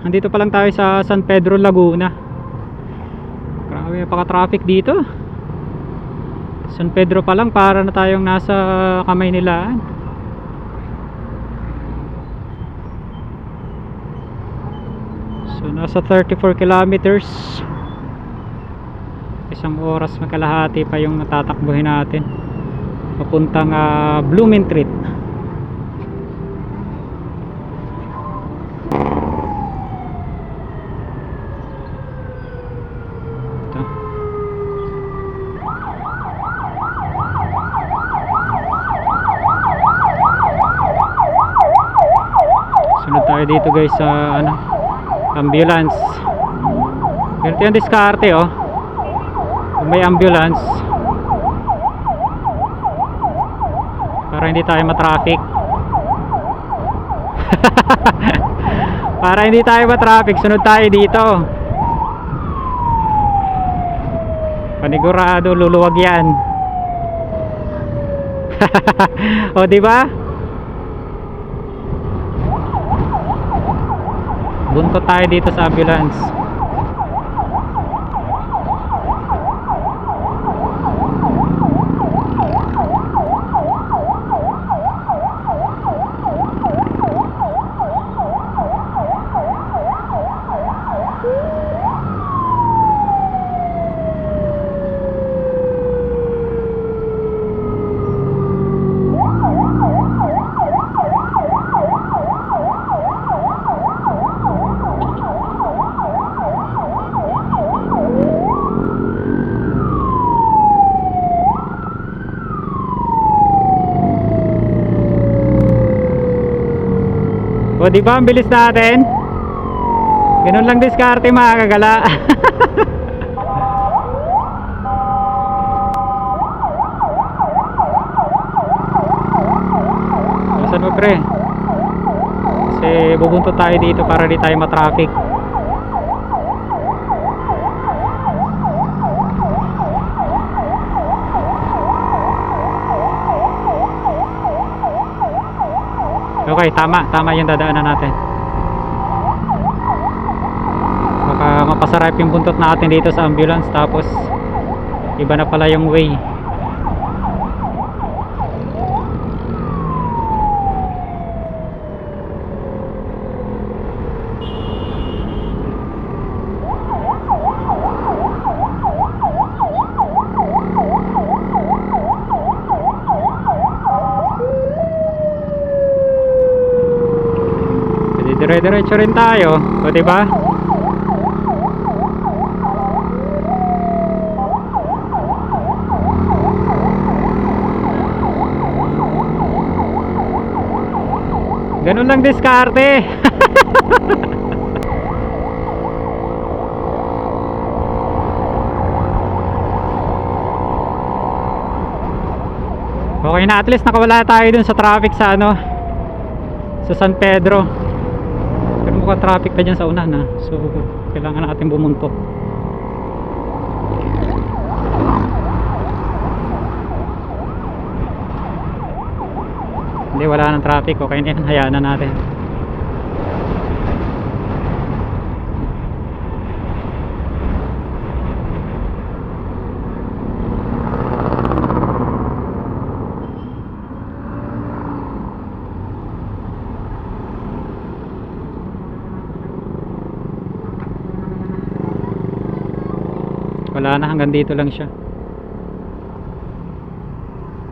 Nandito pa lang tayo sa San Pedro Laguna. Grabe, paka-traffic dito. San Pedro pa lang para na tayong nasa kamay nila. So nasa 34 kilometers. Isang oras makalahati pa yung natatakbuhin natin. Papuntang uh, Blumentritt. Ito. Sunod tayo dito guys sa ano, ambulance. Ganito yung diskarte oh. Kung may ambulance para hindi tayo matraffic. para hindi tayo matraffic, sunod tayo dito. Panigurado luluwag yan. o di ba? Buntot tayo dito sa ambulance. O di ba ang bilis natin? Ganun lang diskarte mga kagala. Saan mo pre? Kasi bubuntot tayo dito para di tayo matraffic. Okay, tama. Tama yung dadaanan natin. Baka mapasarap yung buntot natin dito sa ambulance tapos iba na pala yung way. Dire-diretso rin tayo. O di ba? Ganun lang diskarte. okay na at least nakawala tayo dun sa traffic sa ano sa San Pedro pero mukhang traffic pa dyan sa unahan ha so kailangan natin bumunto. Hindi wala nang traffic. Okay na yan. Hayaan na natin wala na hanggang dito lang siya